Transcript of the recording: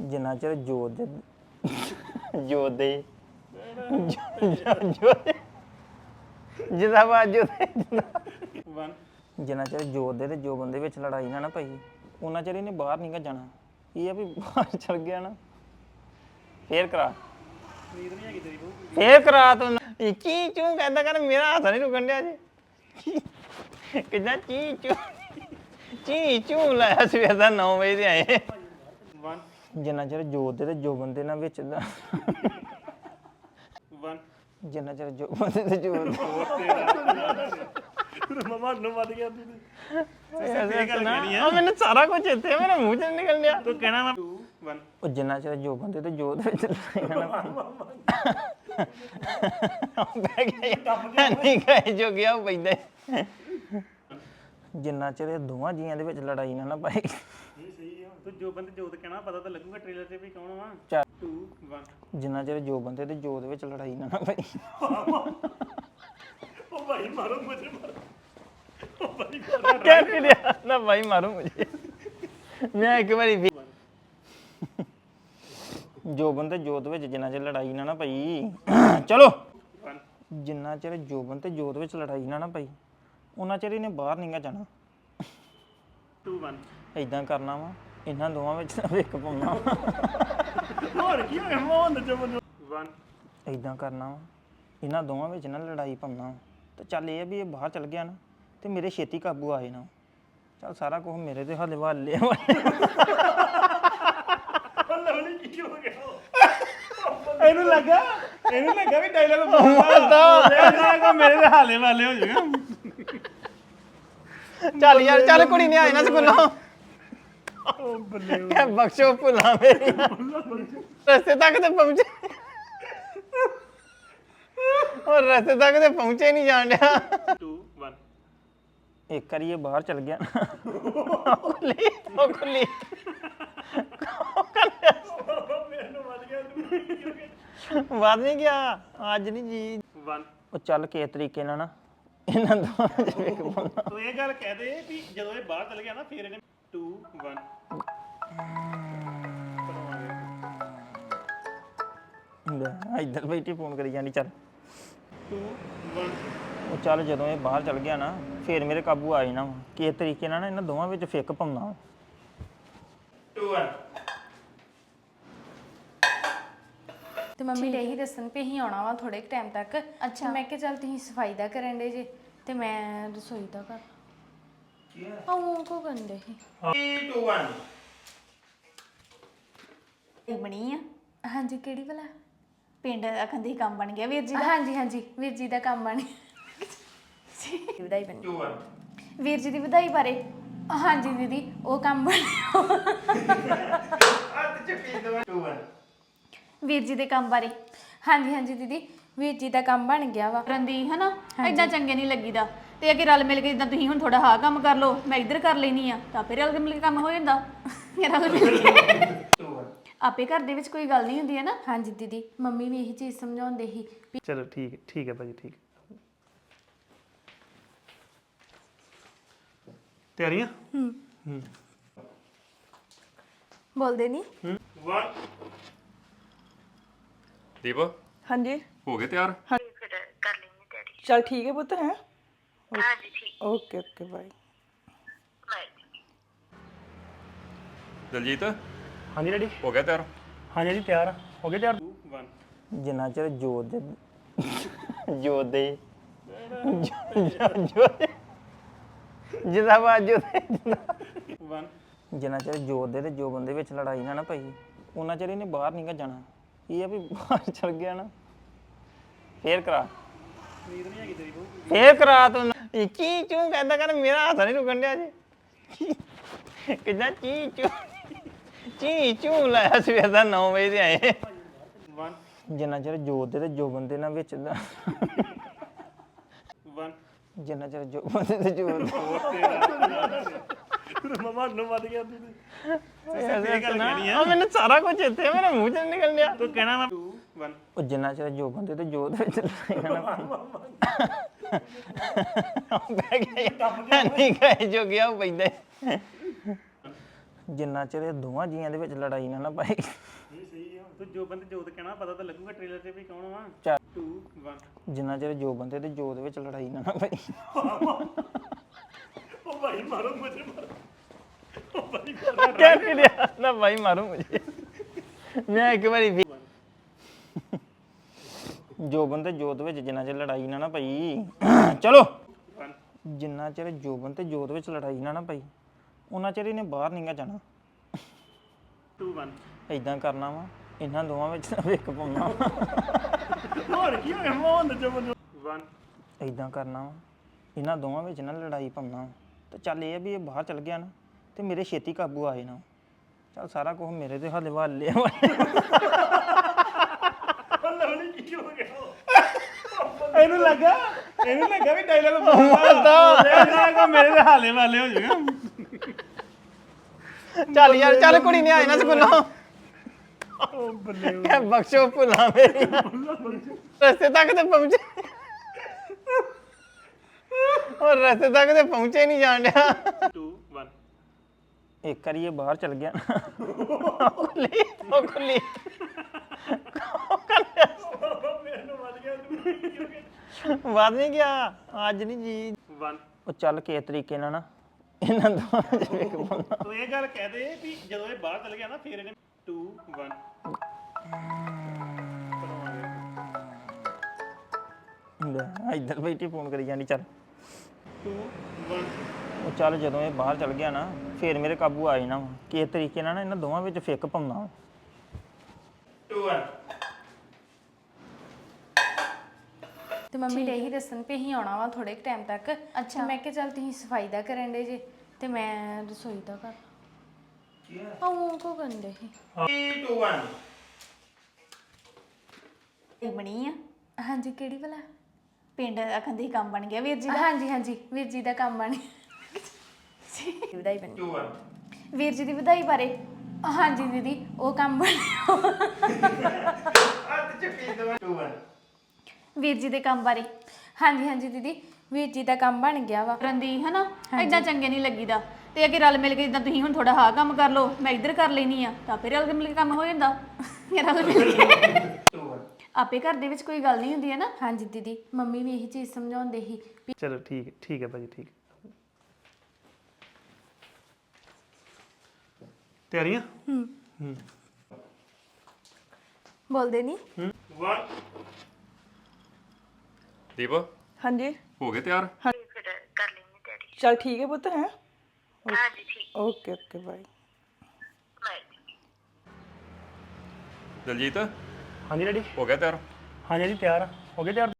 ਜਿੰਨਾ ਚਿਰ ਜੋਤ ਦੇ ਜੋਤ ਦੇ ਜੋਤ ਜਿੰਦਾਬਾਦ ਜੋਤ ਦੇ ਜਿੰਨਾ ਚਿਰ ਜੋਤ ਦੇ ਤੇ ਜੋ ਬੰਦੇ ਵਿੱਚ ਲੜਾਈ ਨਾ ਨਾ ਪਈ ਉਹਨਾਂ ਚਿਰ ਇਹਨੇ ਬਾਹਰ ਨਹੀਂ ਗਾ ਜਾਣਾ। ਇਹ ਆ ਵੀ ਬਾਹਰ ਚਲ ਗਿਆ ਨਾ। ਫੇਰ ਕਰਾ। ਫੇਰ ਕਰਾ ਤੂੰ ਇਹ ਚੀ ਚੂ ਕਹਿੰਦਾ ਕਰ ਮੇਰਾ ਹੱਥ ਨਹੀਂ ਰੁਕਣ ਡਿਆ ਜੀ। ਕਿੰਨਾ ਚੀ ਚੂ ਚੀ ਚੂ ਲਾਇਆ ਸਵੇਰ ਦਾ 9 ਵਜੇ ਦੇ ਆਏ। ਜਿੰਨਾ ਚਿਰ ਜੋਤ ਦੇ ਤੇ ਜੋ ਬੰਦੇ ਨਾ ਵਿੱਚ ਦਾ। ਜਿੰਨਾ ਚਿਰ ਜੋ ਬੰਦੇ ਤੇ ਜੋ ਮਮਾ ਨੂੰ ਵੱਧ ਗਿਆ ਤੂੰ। ਉਹ ਮੈਨੂੰ ਸਾਰਾ ਕੁਝ ਇੱਥੇ ਆ, ਮੇਰੇ ਮੂੰਹ ਚ ਨਿਕਲ ਰਿਹਾ ਤੂੰ ਕਹਿਣਾ ਮੈਂ 1 ਉਹ ਜਿੰਨਾ ਚਿਰ ਜੋ ਬੰਦੇ ਤੇ ਜੋ ਦੇ ਵਿੱਚ। ਬਹਿ ਗਿਆ ਨਹੀਂ ਗਏ ਜੋ ਗਿਆ ਉਹ ਪੈਂਦਾ ਹੀ। ਜਿੰਨਾ ਚਿਰ ਇਹ ਦੋਵਾਂ ਜੀਆਂ ਦੇ ਵਿੱਚ ਲੜਾਈ ਨਾ ਨਾ ਇਹ ਆ ਤੂੰ ਜੋ ਬੰਦੇ ਜੋਤ ਕਹਿਣਾ ਪਤਾ ਤਾਂ ਲੱਗੂਗਾ ਟ੍ਰੇਲਰ ਤੇ ਵੀ ਕੌਣ ਵਾ ਚੱਲ। 2 1 ਜਿੰਨਾ ਚਿਰ ਜੋ ਬੰਦੇ ਤੇ ਜੋ ਦੇ ਵਿੱਚ ਲੜਾਈ ਨਾ ਨਾ ਪਈ। ਉਹ ਭਾਈ ਮਾਰੋ ਮੁਝੇ ਮਾਰੋ। ਉਹ ਭਾਈ ਕਹਿ ਨਹੀਂ ਰਿਹਾ। ਨਾ ਭਾਈ ਮਾਰੂ ਮੁਝੇ। ਮੈਂ ਇੱਕ ਵਾਰੀ ਵੀ ਜੋ ਬੰਦੇ ਜੋਤ ਵਿੱਚ ਜਿੰਨਾ ਚਿਰ ਲੜਾਈ ਨਾ ਨਾ ਪਈ। ਚਲੋ। 1 ਜਿੰਨਾ ਚਿਰ ਜੋਬਨ ਤੇ ਜੋਤ ਵਿੱਚ ਲੜਾਈ ਨਾ ਨਾ ਪਈ ਉਹਨਾਂ ਚਿਰ ਇਹਨੇ ਬਾਹਰ ਨਹੀਂਗਾ ਜਾਣਾ। 2 1 ਐਦਾਂ ਕਰਨਾ ਵਾ। ਇਹਨਾਂ ਦੋਵਾਂ ਵਿੱਚ ਨਾ ਵਿਕ ਪਾਉਣਾ ਹੋਰ ਕੀ ਹੋਇਆ? ਮੋਹਨ ਦੇ ਜਮਨ 1 ਐਦਾਂ ਕਰਨਾ ਵਾ। ਇਹਨਾਂ ਦੋਵਾਂ ਵਿੱਚ ਨਾ ਲੜਾਈ ਪਾਉਣਾ ਤੇ ਚੱਲ ਇਹ ਆ ਵੀ ਇਹ ਬਾਹਰ ਚਲ ਗਿਆ ਨਾ ਤੇ ਮੇਰੇ ਛੇਤੀ ਕਾਬੂ ਆਏ ਨਾ ਚੱਲ ਸਾਰਾ ਕੁਝ ਮੇਰੇ ਤੇ ਹੱਲੇ ਵਾਲੇ ਲਵਲੀ ਕੀ ਹੋ ਗਿਆ। ਇਹਨੂੰ ਲੱਗਾ ਇਹਨੂੰ ਲੱਗਾ ਵੀ ਡਾਇਲੌਗ ਬੋਲਦਾ ਮੇਰੇ ਦੇ ਹਾਲੇ ਵਾਲੇ ਹੋ ਜਾਏਗਾ ਚੱਲ ਯਾਰ ਚੱਲ ਕੁੜੀ ਨੇ ਆਏ ਨਾ ਸਕੂਲੋਂ। ਉਹ ਬੱਲੇ ਕਹਿ ਬਖਸ਼ੋ ਭੁੱਲਾਂ ਮੇਰੀ ਰਸਤੇ ਤੱਕ ਤੇ ਪਹੁੰਚੇ। ਔਰ ਰਸਤੇ ਤੱਕ ਤੇ ਪਹੁੰਚੇ ਨਹੀਂ ਜਾਣ ਡਿਆ। 2 1 ਇੱਕ ਵਾਰੀ ਇਹ ਬਾਹਰ ਚਲ ਗਿਆ। ਉਹ ਖੁੱਲੀ ਉਹ ਖੁੱਲੀ। ਮੈਨੂੰ ਵੱਧ ਗਿਆ ਤੂੰ ਵੱਧ ਨਹੀਂ ਗਿਆ ਅੱਜ ਨਹੀਂ ਜੀ। 1 ਉਹ ਚੱਲ ਕੇ ਤਰੀਕੇ ਨਾਲ ਨਾ। ਇਹਨਾਂ ਦੋਵਾਂ ਚ ਵੇਖ ਪਾਉਣਾ ਤੂੰ ਇਹ ਗੱਲ ਕਹਿ ਦੇ ਵੀ ਜਦੋਂ ਇਹ ਬਾਹਰ ਚਲ ਗਿਆ ਨਾ ਫਿਰ ਇਹਨੇ 2 1 ਲੈ, ਇੱਧਰ ਬੈਠੀ ਫੋਨ ਕਰੀ ਜਾਂਦੀ ਚੱਲ। 2 1 ਉਹ ਚੱਲ ਜਦੋਂ ਇਹ ਬਾਹਰ ਚਲ ਗਿਆ ਨਾ ਫੇਰ ਮੇਰੇ ਕਾਬੂ ਆ ਜਾਣਾ ਵਾ। ਕਿਸ ਤਰੀਕੇ ਨਾਲ ਨਾ ਇਹਨਾਂ ਦੋਵਾਂ ਵਿੱਚ ਫਿੱਕ ਪਾਉਣਾ ਵਾ। 2 1 ਤੇ ਮੰਮੀ ਨੇ ਇਹੀ ਦੱਸਣ ਵੀ ਅਸੀਂ ਆਉਣਾ ਵਾ ਥੋੜੇ ਟਾਈਮ ਤੱਕ। ਅੱਛਾ। ਮੈਂ ਕਿਹਾ ਚੱਲ ਤੁਸੀਂ ਸਫ਼ਾਈ ਦਾ ਕਰਨ ਦੇ ਜੇ ਤੇ ਮੈਂ ਰਸੋਈ ਦਾ ਕਰ ਆਉਂ ਕੋ ਕਰਦੇ ਸੀ 2 1 ਇਹ ਬਣੀ ਆ ਹਾਂਜੀ ਕਿਹੜੀ ਵਾਲਾ ਪਿੰਡ ਅਖੰਦੀ ਕੰਮ ਬਣ ਗਿਆ ਵੀਰ ਜੀ ਦਾ? ਹਾਂਜੀ ਹਾਂਜੀ ਵੀਰ ਜੀ ਦਾ ਕੰਮ ਬਣ ਵਧਾਈ ਬਣ 2 1 ਵੀਰ। ਜੀ ਦੀ ਵਧਾਈ ਬਾਰੇ? ਹਾਂਜੀ ਦੀਦੀ ਉਹ ਕੰਮ ਬਣਿਆ 2 1 ਵੀਰ। ਜੀ ਦੇ ਕੰਮ ਬਾਰੇ। ਹਾਂਜੀ ਹਾਂਜੀ ਦੀਦੀ ਵੀਰ ਜੀ ਦਾ ਕੰਮ ਬਣ ਗਿਆ ਵਾ। ਰੰਦੀ ਹਨਾ? ਐਦਾਂ ਚੰਗੇ ਨਹੀਂ ਲੱਗੀਦਾ। ਤੇ ਅੱਗੇ ਰਲ ਮਿਲ ਕੇ ਜਿੱਦਾਂ ਤੁਸੀਂ ਹੁਣ ਥੋੜਾ ਹਾਂ ਕੰਮ ਕਰ ਲਓ ਮੈਂ ਇੱਧਰ ਕਰ ਲੈਣੀ ਆ ਤਾਂ ਫਿਰ ਰਲ ਮਿਲ ਕੇ ਕੰਮ ਹੋ ਜਾਂਦਾ। ਰਲ ਮਿਲ ਕੇ। 2 1 ਆਪੇ ਘਰ ਦੇ ਵਿੱਚ ਕੋਈ ਗੱਲ ਨਹੀਂ ਹੁੰਦੀ ਹੈ ਨਾ? ਹਾਂਜੀ ਦੀਦੀ ਮੰਮੀ ਵੀ ਇਹੀ ਚੀਜ਼ ਸਮਝਾਉਂਦੇ ਸੀ ਵੀ ਚਲੋ ਠੀਕ ਹੈ ਠੀਕ ਹੈ ਭਾਜੀ ਠੀਕ। ਤਿਆਰੀਆਂ? ਬੋਲਦੇ ਨਹੀਂ 1 ਦੀਪ ਹਾਂਜੀ। ਹੋ ਗਏ ਤਿਆਰ। ਚਲ ਠੀਕ ਹੈ ਪੁੱਤ ਹੈ? ਹਾਂਜੀ ਠੀਕ। ਓਕੇ ਓਕੇ ਬਾਈ ਦਲਜੀਤ? ਹਾਂਜੀ ਰੈਡੀ ਹੋ ਗਿਆ ਤਿਆਰ? ਹਾਂਜੀ ਜੀ ਤਿਆਰ ਆ। ਹੋ ਗਏ ਤਿਆਰ? 2 1 ਜਿੰਨਾ ਚਿਰ ਜੋਤ ਦੇ ਜੋਤ ਦੇ ਜੋਤ ਜਿੰਦਾਬਾਦ ਜੋਤ ਦੇ 1 ਜਿੰਨਾ ਚਿਰ ਜੋਤ ਦੇ ਤੇ ਜੋ ਬੰਦੇ ਵਿੱਚ ਲੜਾਈ ਨਾ ਨਾ ਪਈ ਉਹਨਾਂ ਚਿਰ ਇਹਨੇ ਬਾਹਰ ਨਹੀਂਗਾ ਜਾਣਾ। ਇਹ ਆ ਵੀ ਬਾਹਰ ਚਲ ਗਿਆ ਨਾ। ਫੇਰ ਕਰਾ। ਫੇਰ ਕਰਾ ਤੂੰ ਇਹ ਚੀ ਕਹਿੰਦਾ ਕਰ ਮੇਰਾ ਹੱਥ ਨਹੀਂ ਰੁਕਣ ਡਿਆ ਜੀ। ਕਿੰਨਾ ਚੀ ਚੂ? ਚੀ ਚੂ ਲਾਇਆ ਸਵੇਰ ਦਾ 9 ਵਜੇ ਦੇ ਆਏ। 1 ਜਿੰਨਾ ਚਿਰ ਜੋਤ ਦੇ ਤੇ ਜੋ ਬੰਦੇ ਨਾ ਵਿੱਚ ਦਾ। 1 ਜਿੰਨਾ ਚਿਰ ਜੋ ਬੰਦੇ ਤੇ ਜੋ ਮਮਾ ਨੂੰ ਵੱਧ ਗਿਆ ਤੂੰ। ਮੈਨੂੰ ਸਾਰਾ ਕੁਝ ਇੱਥੇ ਮੇਰੇ ਮੂੰਹ ਚ ਨਿਕਲ ਰਿਹਾ ਤੂੰ ਕਹਿਣਾ ਮੈਂ 2 1 ਉਹ ਜਿੰਨਾ ਚਿਰ ਜੋ ਬੰਦੇ ਤੇ ਜੋ ਦੇ ਵਿੱਚ ਲੜਾਈ ਨਾ। ਬਹਿ ਗਿਆ। ਨਹੀਂ ਗਏ ਜੋ ਗਿਆ ਉਹ ਪੈਂਦਾ। ਹੀ। ਜਿੰਨਾ ਚਿਰ ਇਹ ਦੋਵਾਂ ਜੀਆਂ ਦੇ ਵਿੱਚ ਲੜਾਈ ਨਾ ਨਾ ਪਾਈ ਇਹ ਸਹੀ ਆ। ਤੂੰ ਜੋ ਬੰਦੇ ਜੋਤ ਕਹਿਣਾ ਪਤਾ ਤਾਂ ਲੱਗੂਗਾ ਟ੍ਰੇਲਰ ਤੇ ਵੀ ਕੌਣ ਵਾ ਚੱਲ। 2 1 ਜਿੰਨਾ ਚਿਰ ਜੋ ਬੰਦੇ ਤੇ ਜੋ ਦੇ ਵਿੱਚ ਲੜਾਈ ਨਾ ਨਾ ਪਾਈ ਉਹ ਭਾਈ ਮਾਰੋ ਮੁਝੇ ਮਾਰੋ। ਉਹ ਭਾਈ ਮਾਰੋ। ਕਹਿ ਕੇ ਲਿਆ ਨਾ ਭਾਈ ਮਾਰੂ ਮੁਝੇ। ਮੈਂ ਇੱਕ ਵਾਰੀ ਵੀ- ਜੋ ਬੰਦੇ ਜੋਤ ਵਿੱਚ ਜਿੰਨਾ ਚਿਰ ਲੜਾਈ ਨਾ ਨਾ ਪਈ ਚਲੋ। 1 ਜਿੰਨਾ ਚਿਰ ਜੋਬਨ ਤੇ ਜੋਤ ਵਿੱਚ ਲੜਾਈ ਨਾ ਨਾ ਪਈ ਉਹਨਾਂ ਚਿਰ ਇਹਨੇ ਬਾਹਰ ਨਹੀਂਗਾ ਜਾਣਾ। 2 1 ਐਦਾਂ ਕਰਨਾ ਵਾ ਇਹਨਾਂ ਦੋਵਾਂ ਵਿੱਚ ਨਾ ਇੱਕ ਪਾਉਣਾ ਹੋਰ ਕੀ ਹੋਇਆ ਮੋਹਨ ਦੇ ਜਮਨ 1 ਐਦਾਂ ਕਰਨਾ ਵਾ ਇਹਨਾਂ ਦੋਵਾਂ ਵਿੱਚ ਨਾ ਲੜਾਈ ਪਾਉਣਾ ਵਾ। ਤੇ ਚੱਲ ਇਹ ਆ ਵੀ ਇਹ ਬਾਹਰ ਚਲ ਗਿਆ ਨਾ ਤੇ ਮੇਰੇ ਛੇਤੀ ਕਾਬੂ ਆਏ ਨਾ ਚੱਲ ਸਾਰਾ ਕੁਝ ਮੇਰੇ ਤੇ ਹੱਲੇ ਵੱਲ ਹੋ ਗਿਆ ਇਹਨੂੰ ਲੱਗਾ ਇਹਨੂੰ ਲੱਗਾ ਵੀ ਡਾਇਲੌਗ ਬੋਲਦਾ ਕੋ ਮੇਰੇ ਦੇ ਹਾਲੇ ਵਾਲੇ ਹੋ ਜਾਊਗਾ ਚੱਲ ਯਾਰ ਚੱਲ ਕੁੜੀ ਨੇ ਆਏ ਨਾ ਸਕੂਲੋਂ। ਉਹ ਬੱਲੇ ਬਖਸ਼ੋ ਭੁੱਲਾਂ ਮੇਰੀ। ਰਸਤੇ ਤੱਕ ਤੇ ਪਹੁੰਚੇ। ਔਰ ਰਸਤੇ ਤੱਕ ਤੇ ਪਹੁੰਚੇ ਨਹੀਂ ਜਾਣ ਡਿਆ। 2 1 ਇੱਕ ਵਾਰੀ ਇਹ ਬਾਹਰ ਚਲ ਗਿਆ। ਨਾ ਖੁੱਲੀ ਉਹ ਖੁੱਲੀ ਵੱਧ ਨਹੀਂ ਗਿਆ ਅੱਜ ਨਹੀਂ ਜੀ। 1 ਉਹ ਚੱਲ ਕੇ ਤਰੀਕੇ ਨਾਲ ਨਾ ਇਹਨਾਂ ਦੋਵਾਂ ਵੇਖ ਤੂੰ ਇਹ ਗੱਲ ਕਹਿ ਦੇ ਵੀ ਜਦੋਂ ਇਹ ਬਾਹਰ ਚਲ ਗਿਆ ਨਾ ਫਿਰ ਇਹਨੇ 2 1 ਲੈ ਇੱਧਰ ਬੈਠੀ ਫੋਨ ਕਰੀ ਜਾਂਦੀ ਚੱਲ। 2 1 ਉਹ ਚੱਲ ਜਦੋਂ ਇਹ ਬਾਹਰ ਚਲ ਗਿਆ ਨਾ ਫੇਰ ਮੇਰੇ ਕਾਬੂ ਆ ਜਾਣਾ ਵਾ। ਕਿਸ ਤਰੀਕੇ ਨਾਲ ਨਾ ਇਹਨਾਂ ਦੋਵਾਂ ਵਿੱਚ ਫਿੱਕ ਪਾਉਣਾ ਵਾ। 2 1 ਤੇ ਮੰਮੀ ਨੇ ਇਹੀ ਦੱਸਣ ਪਈ ਅਸੀਂ ਆਉਣਾ ਵਾ ਥੋੜੇ ਟਾਈਮ ਤੱਕ। ਅੱਛਾ। ਮੈਂ ਕਿਹਾ ਚੱਲ ਤੁਸੀਂ ਸਫ਼ਾਈ ਦਾ ਕਰਨ ਦੇ ਜੇ ਤੇ ਮੈਂ ਰਸੋਈ ਦਾ ਕਰ। ਕੀ ਹੈ ਉਹ ਕੋ ਕਰਦੇ ਸੀ? 2 1 ਇਹ ਬਣੀ ਆ? ਹਾਂਜੀ ਕਿਹੜੀ ਵਾਲਾ? ਪਿੰਡ ਅਖੰਦੀ ਹੀ ਕੰਮ ਬਣ ਗਿਆ ਵੀਰ ਜੀ ਹਾਂਜੀ ਹਾਂਜੀ ਵੀਰ ਜੀ ਦਾ ਕੰਮ ਬਣ ਵਧਾਈ ਬਣੀ। 2 1 ਵੀਰ ਜੀ ਦੀ ਵਧਾਈ ਬਾਰੇ। ਹਾਂਜੀ ਦੀਦੀ ਉਹ ਕੰਮ ਬਣਿਆ 2 1 ਵੀਰ ਜੀ ਦੇ ਕੰਮ ਬਾਰੇ। ਹਾਂਜੀ ਹਾਂਜੀ ਦੀਦੀ ਵੀਰ ਜੀ ਦਾ ਕੰਮ ਬਣ ਗਿਆ ਵਾ। ਰੰਦੀ ਹਨਾ? ਐਦਾਂ ਚੰਗੇ ਨਹੀਂ ਲੱਗੀਦਾ। ਤੇ ਅਗੇ ਰਲ ਮਿਲ ਕੇ ਜਿੱਦਾਂ ਤੁਸੀਂ ਹੁਣ ਥੋੜਾ ਹਾਂ ਕੰਮ ਕਰ ਲਓ ਮੈਂ ਇੱਧਰ ਕਰ ਲੈਣੀ ਆ ਤਾਂ ਫਿਰ ਰਲ ਮਿਲ ਕੇ ਕੰਮ ਹੋ ਜਾਂਦਾ। ਰਲ ਮਿਲ ਕੇ। 2 1 ਆਪੇ ਘਰ ਦੇ ਵਿੱਚ ਕੋਈ ਗੱਲ ਨਹੀਂ ਹੁੰਦੀ ਹੈ ਨਾ ਹਾਂਜੀ ਦੀਦੀ ਮੰਮੀ ਵੀ ਇਹੀ ਚੀਜ਼ ਸਮਝਾਉਂਦੇ ਸੀ ਚਲੋ ਠੀਕ ਹੈ ਠੀਕ ਹੈ ਭਾਜੀ ਠੀਕ। ਤਿਆਰੀਆਂ? ਬੋਲਦੇ ਨਹੀਂ 1 ਦੀਪ ਹਾਂਜੀ। ਹੋ ਗਏ ਤਿਆਰ? ਚਲ ਠੀਕ ਹੈ ਪੁੱਤ ਹੈ? ਹਾਂਜੀ ਠੀਕ। ਓਕੇ ਓਕੇ ਬਾਈ ਦਲਜੀਤ? ਹਾਂਜੀ ਰੈਡੀ ਹੋ ਗਿਆ ਤਿਆਰ? ਹਾਂਜੀ ਜੀ ਤਿਆਰ ਹੋ ਗਏ ਤਿਆਰ?